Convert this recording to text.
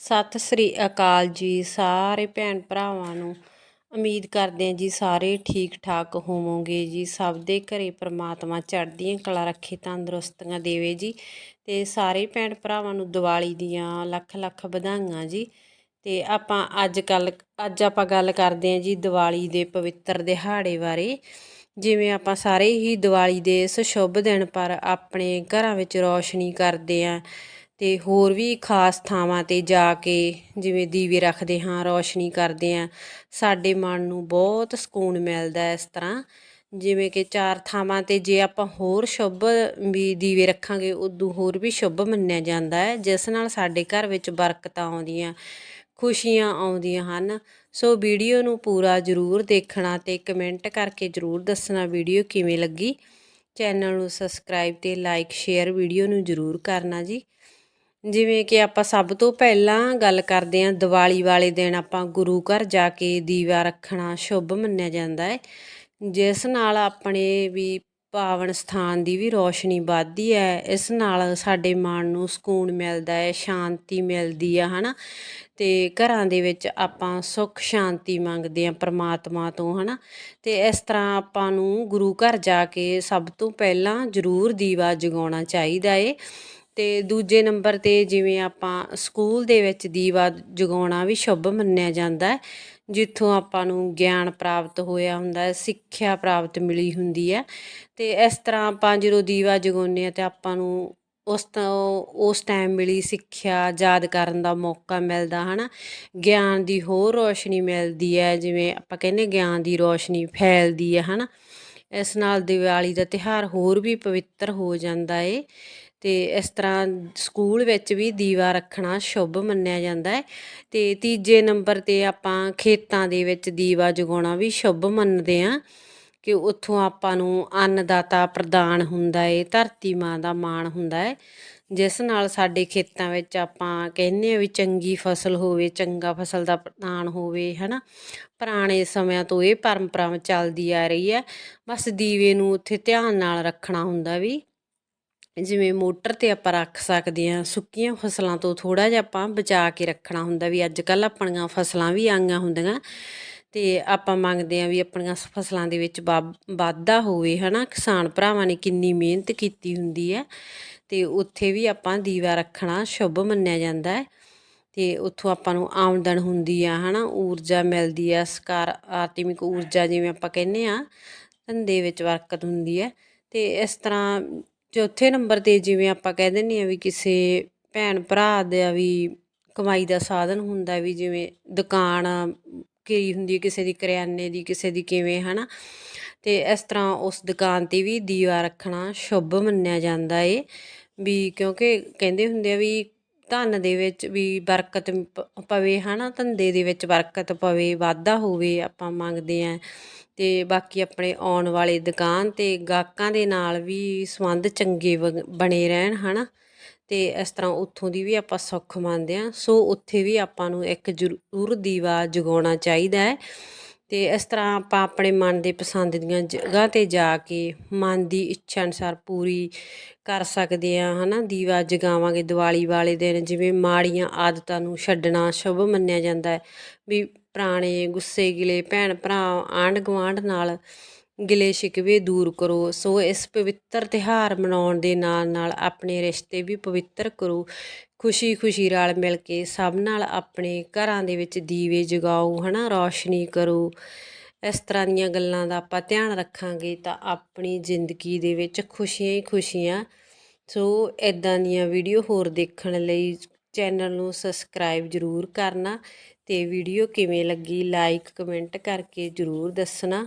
ਸਤਿ ਸ੍ਰੀ ਅਕਾਲ ਜੀ ਸਾਰੇ ਭੈਣ ਭਰਾਵਾਂ ਨੂੰ। ਉਮੀਦ ਕਰਦੇ ਹਾਂ ਜੀ ਸਾਰੇ ਠੀਕ ਠਾਕ ਹੋਵੋਗੇ ਜੀ। ਸਭ ਦੇ ਘਰੇ ਪ੍ਰਮਾਤਮਾ ਚੜ੍ਹਦੀਆਂ ਕਲਾ ਰੱਖੇ, ਤੰਦਰੁਸਤੀਆਂ ਦੇਵੇ ਜੀ। ਤੇ ਸਾਰੇ ਭੈਣ ਭਰਾਵਾਂ ਨੂੰ ਦੀਵਾਲੀ ਦੀਆਂ ਲੱਖ ਲੱਖ ਵਧਾਈਆਂ ਜੀ। ਤੇ ਆਪਾਂ ਅੱਜ ਕੱਲ, ਅੱਜ ਆਪਾਂ ਗੱਲ ਕਰਦੇ ਹਾਂ ਜੀ ਦੀਵਾਲੀ ਦੇ ਪਵਿੱਤਰ ਦਿਹਾੜੇ ਬਾਰੇ। ਜਿਵੇਂ ਆਪਾਂ ਸਾਰੇ ਹੀ ਦੀਵਾਲੀ ਦੇ ਇਸ ਸ਼ੁਭ ਦਿਨ ਪਰ ਆਪਣੇ ਘਰਾਂ ਵਿੱਚ ਰੌਸ਼ਨੀ ਕਰਦੇ ਆਂ ਤੇ ਹੋਰ ਵੀ ਖਾਸ ਥਾਵਾਂ ਤੇ ਜਾ ਕੇ ਜਿਵੇਂ ਦੀਵੇ ਰੱਖਦੇ ਹਾਂ, ਰੌਸ਼ਨੀ ਕਰਦੇ ਹਾਂ, ਸਾਡੇ ਮਨ ਨੂੰ ਬਹੁਤ ਸਕੂਨ ਮਿਲਦਾ ਇਸ ਤਰ੍ਹਾਂ। ਜਿਵੇਂ ਕਿ ਚਾਰ ਥਾਵਾਂ ਤੇ ਜੇ ਆਪਾਂ ਹੋਰ ਸ਼ੁਭ ਵੀ ਦੀਵੇ ਰੱਖਾਂਗੇ, ਉਦੋਂ ਹੋਰ ਵੀ ਸ਼ੁਭ ਮੰਨਿਆ ਜਾਂਦਾ ਹੈ, ਜਿਸ ਨਾਲ ਸਾਡੇ ਘਰ ਵਿੱਚ ਬਰਕਤਾਂ ਆਉਂਦੀਆਂ, ਖੁਸ਼ੀਆਂ ਆਉਂਦੀਆਂ ਹਨ। ਸੋ ਵੀਡੀਓ ਨੂੰ ਪੂਰਾ ਜ਼ਰੂਰ ਦੇਖਣਾ ਤੇ ਕਮੈਂਟ ਕਰਕੇ ਜ਼ਰੂਰ ਦੱਸਣਾ ਵੀਡੀਓ ਕਿਵੇਂ ਲੱਗੀ। ਚੈਨਲ ਨੂੰ ਸਬਸਕ੍ਰਾਈਬ ਤੇ ਲਾਈਕ, ਸ਼ੇਅਰ ਵੀਡੀਓ ਨੂੰ ਜ਼ਰੂਰ ਕਰਨਾ ਜੀ। ਜਿਵੇਂ ਕਿ ਆਪਾਂ ਸਭ ਤੋਂ ਪਹਿਲਾਂ ਗੱਲ ਕਰਦੇ ਹਾਂ, ਦੀਵਾਲੀ ਵਾਲੇ ਦਿਨ ਆਪਾਂ ਗੁਰੂ ਘਰ ਜਾ ਕੇ ਦੀਵਾ ਰੱਖਣਾ ਸ਼ੁਭ ਮੰਨਿਆ ਜਾਂਦਾ ਹੈ। ਜਿਸ ਨਾਲ ਆਪਣੇ ਵੀ ਪਾਵਨ ਸਥਾਨ ਦੀ ਵੀ ਰੋਸ਼ਨੀ ਵੱਧਦੀ ਹੈ, ਇਸ ਨਾਲ ਸਾਡੇ ਮਨ ਨੂੰ ਸਕੂਨ ਮਿਲਦਾ ਹੈ, ਸ਼ਾਂਤੀ ਮਿਲਦੀ ਆ, ਹਨਾ? ਤੇ ਘਰਾਂ ਦੇ ਵਿੱਚ ਆਪਾਂ ਸੁੱਖ ਸ਼ਾਂਤੀ ਮੰਗਦੇ ਆ ਪ੍ਰਮਾਤਮਾ ਤੋਂ, ਹਨਾ? ਤੇ ਇਸ ਤਰ੍ਹਾਂ ਆਪਾਂ ਨੂੰ ਗੁਰੂ ਘਰ ਜਾ ਕੇ ਸਭ ਤੋਂ ਪਹਿਲਾਂ ਜ਼ਰੂਰ ਦੀਵਾ ਜਗਾਉਣਾ ਚਾਹੀਦਾ ਏ। ਤੇ ਦੂਜੇ ਨੰਬਰ ਤੇ ਜਿਵੇਂ ਆਪਾਂ ਸਕੂਲ ਦੇ ਵਿੱਚ ਦੀਵਾ ਜਗਾਉਣਾ ਵੀ ਸ਼ੁਭ ਮੰਨਿਆ ਜਾਂਦਾ ਜਿੱਥੋਂ ਆਪਾਂ ਨੂੰ ਗਿਆਨ ਪ੍ਰਾਪਤ ਹੋਇਆ ਹੁੰਦਾ ਹੈ, ਸਿੱਖਿਆ ਪ੍ਰਾਪਤ ਮਿਲੀ ਹੁੰਦੀ ਹੈ ਤੇ ਇਸ ਤਰ੍ਹਾਂ ਆਪਾਂ ਜਦੋਂ ਦੀਵਾ ਜਗਾਉਂਦੇ ਆ ਤੇ ਆਪਾਂ ਨੂੰ ਉਸ ਤੋਂ, ਉਸ ਟਾਈਮ ਮਿਲੀ ਸਿੱਖਿਆ, ਯਾਦ ਕਰਨ ਦਾ ਮੌਕਾ ਮਿਲਦਾ, ਹਨਾ? ਗਿਆਨ ਦੀ ਹੋਰ ਰੋਸ਼ਨੀ ਮਿਲਦੀ ਹੈ, ਜਿਵੇਂ ਆਪਾਂ ਕਹਿੰਦੇ ਗਿਆਨ ਦੀ ਰੋਸ਼ਨੀ ਫੈਲਦੀ ਹੈ, ਹਨਾ? ਇਸ ਨਾਲ ਦੀਵਾਲੀ ਦਾ ਤਿਹਾਰ ਹੋਰ ਵੀ ਪਵਿੱਤਰ ਹੋ ਜਾਂਦਾ ਏ ਤੇ ਇਸ ਤਰ੍ਹਾਂ ਸਕੂਲ ਵਿੱਚ ਵੀ ਦੀਵਾ ਰੱਖਣਾ ਸ਼ੁਭ ਮੰਨਿਆ ਜਾਂਦਾ ਹੈ ਤੇ ਤੀਜੇ ਨੰਬਰ ਤੇ ਆਪਾਂ ਖੇਤਾਂ ਦੇ ਵਿੱਚ ਦੀਵਾ ਜਗਾਉਣਾ ਵੀ ਸ਼ੁਭ ਮੰਨਦੇ ਆ ਕਿ ਉੱਥੋਂ ਆਪਾਂ ਨੂੰ ਅੰਨਦਾਤਾ ਪ੍ਰਦਾਨ ਹੁੰਦਾ ਏ, ਧਰਤੀ ਮਾਂ ਦਾ ਮਾਣ ਹੁੰਦਾ ਹੈ ਜਿਸ ਨਾਲ ਸਾਡੇ ਖੇਤਾਂ ਵਿੱਚ ਆਪਾਂ ਕਹਿੰਦੇ ਆ ਵੀ ਚੰਗੀ ਫਸਲ ਹੋਵੇ, ਚੰਗਾ ਫਸਲ ਦਾ ਪ੍ਰਦਾਨ ਹੋਵੇ, ਹਨਾ। ਪੁਰਾਣੇ ਸਮਿਆਂ ਤੋਂ ਇਹ ਪਰੰਪਰਾ ਚੱਲਦੀ ਆ ਰਹੀ ਹੈ। ਬਸ ਦੀਵੇ ਨੂੰ ਉੱਥੇ ਧਿਆਨ ਨਾਲ ਰੱਖਣਾ ਹੁੰਦਾ ਵੀ ਜਿਵੇਂ ਮੋਟਰ ਤੇ ਆਪਾਂ ਰੱਖ ਸਕਦੇ ਹਾਂ, ਸੁੱਕੀਆਂ ਫਸਲਾਂ ਤੋਂ ਥੋੜਾ ਜਿਹਾ ਆਪਾਂ ਬਚਾ ਕੇ ਰੱਖਣਾ ਹੁੰਦਾ ਵੀ ਅੱਜ ਕੱਲ ਆਪਣੀਆਂ ਫਸਲਾਂ ਵੀ ਆਈਆਂ ਹੁੰਦੀਆਂ। ਤੇ ਆਪਾਂ ਮੰਗਦੇ ਆ ਵੀ ਆਪਣੀਆਂ ਫਸਲਾਂ ਦੇ ਵਿੱਚ ਵਾਧਾ ਹੋਵੇ, ਹਨਾ। ਕਿਸਾਨ ਭਰਾਵਾਂ ਨੇ ਕਿੰਨੀ ਮਿਹਨਤ ਕੀਤੀ ਹੁੰਦੀ ਹੈ। ਤੇ ਉੱਥੇ ਵੀ ਆਪਾਂ ਦੀਵਾ ਰੱਖਣਾ ਸ਼ੁਭ ਮੰਨਿਆ ਜਾਂਦਾ ਹੈ। ਤੇ ਉੱਥੋਂ ਆਪਾਂ ਨੂੰ ਆਮਦਨ ਹੁੰਦੀ ਆ, ਹਨਾ? ਊਰਜਾ ਮਿਲਦੀ ਆ, ਸਕਾਰ, ਆਤਮਿਕ ਊਰਜਾ ਜਿਵੇਂ ਆਪਾਂ ਕਹਿੰਦੇ ਆ ਧੰਦੇ ਵਿੱਚ ਬਰਕਤ ਹੁੰਦੀ ਹੈ। ਤੇ ਇਸ ਤਰ੍ਹਾਂ ਚੌਥੇ ਨੰਬਰ 'ਤੇ ਜਿਵੇਂ ਆਪਾਂ ਕਹਿ ਦਿੰਦੇ ਆ ਵੀ ਕਿਸੇ ਭੈਣ ਭਰਾ ਦਾ ਵੀ ਕਮਾਈ ਦਾ ਸਾਧਨ ਹੁੰਦਾ ਵੀ ਜਿਵੇਂ ਦੁਕਾਨ ਕੀ ਹੁੰਦੀ ਹੈ, ਕਿਸੇ ਦੀ ਕਰਿਆਨੇ ਦੀ, ਕਿਸੇ ਦੀ ਕਿਵੇਂ, ਹਨਾ? ਤੇ ਇਸ ਤਰ੍ਹਾਂ ਉਸ ਦੁਕਾਨ 'ਤੇ ਵੀ ਦੀਵਾ ਰੱਖਣਾ ਸ਼ੁਭ ਮੰਨਿਆ ਜਾਂਦਾ ਏ। ਵੀ ਕਿਉਂਕਿ ਕਹਿੰਦੇ ਹੁੰਦੇ ਆ ਵੀ ਧਨ ਦੇ ਵਿੱਚ ਵੀ ਬਰਕਤ ਪਵੇ, ਹਨਾ? ਧੰਦੇ ਦੇ ਵਿੱਚ ਬਰਕਤ ਪਵੇ, ਵਾਧਾ ਹੋਵੇ ਆਪਾਂ ਮੰਗਦੇ ਆਂ। ਤੇ ਬਾਕੀ ਆਪਣੇ ਆਉਣ ਵਾਲੇ ਦੁਕਾਨ ਤੇ ਗਾਹਕਾਂ ਦੇ ਨਾਲ ਵੀ ਸੰਬੰਧ ਚੰਗੇ ਬਣੇ ਰਹਿਣ, ਹਨਾ? ਤੇ ਇਸ ਤਰ੍ਹਾਂ ਉੱਥੋਂ ਦੀ ਵੀ ਆਪਾਂ ਸੁੱਖ ਮੰਨਦੇ ਆ। ਸੋ ਉੱਥੇ ਵੀ ਆਪਾਂ ਨੂੰ ਇੱਕ ਜ਼ਰੂਰ ਦੀਵਾ ਜਗਾਉਣਾ ਚਾਹੀਦਾ ਹੈ। ਤੇ ਇਸ ਤਰ੍ਹਾਂ ਆਪਾਂ ਆਪਣੇ ਮਨ ਦੇ ਪਸੰਦ ਦੀਆਂ ਜਗ੍ਹਾ ਤੇ ਜਾ ਕੇ ਮਨ ਦੀ ਇੱਛਾ ਅਨੁਸਾਰ ਪੂਰੀ ਕਰ ਸਕਦੇ ਆ ਹਨਾ? ਦੀਵਾ ਜਗਾਵਾਂਗੇ, ਦੀਵਾਲੀ ਵਾਲੇ ਦਿਨ ਜਿਵੇਂ ਮਾੜੀਆਂ ਆਦਤਾਂ ਨੂੰ ਛੱਡਣਾ ਸ਼ੁਭ ਮੰਨਿਆ ਜਾਂਦਾ ਹੈ, ਵੀ ਪੁਰਾਣੇ ਗੁੱਸੇ ਗਿਲੇ ਭੈਣ ਭਰਾ ਆਂਢ ਗੁਆਂਢ ਨਾਲ ਗਿਲੇ ਸ਼ਿਕਵੇ ਦੂਰ ਕਰੋ। ਸੋ ਇਸ ਪਵਿੱਤਰ ਤਿਹਾਰ ਮਨਾਉਣ ਦੇ ਨਾਲ ਨਾਲ ਆਪਣੇ ਰਿਸ਼ਤੇ ਵੀ ਪਵਿੱਤਰ ਕਰੋ। ਖੁਸ਼ੀ ਖੁਸ਼ੀ ਰਲ ਮਿਲ ਕੇ ਸਭ ਨਾਲ ਆਪਣੇ ਘਰਾਂ ਦੇ ਵਿੱਚ ਦੀਵੇ ਜਗਾਓ, ਹਨਾ? ਰੌਸ਼ਨੀ ਕਰੋ। ਇਸ ਤਰ੍ਹਾਂ ਦੀਆਂ ਗੱਲਾਂ ਦਾ ਆਪਾਂ ਧਿਆਨ ਰੱਖਾਂਗੇ ਤਾਂ ਆਪਣੀ ਜ਼ਿੰਦਗੀ ਦੇ ਵਿੱਚ ਖੁਸ਼ੀਆਂ ਹੀ ਖੁਸ਼ੀਆਂ। ਸੋ ਇਦਾਂ ਦੀਆਂ ਵੀਡੀਓ ਹੋਰ ਦੇਖਣ ਲਈ ਚੈਨਲ ਨੂੰ ਸਬਸਕ੍ਰਾਈਬ ਜ਼ਰੂਰ ਕਰਨਾ ਤੇ ਵੀਡੀਓ ਕਿਵੇਂ ਲੱਗੀ ਲਾਈਕ, ਕਮੈਂਟ ਕਰਕੇ ਜ਼ਰੂਰ ਦੱਸਣਾ।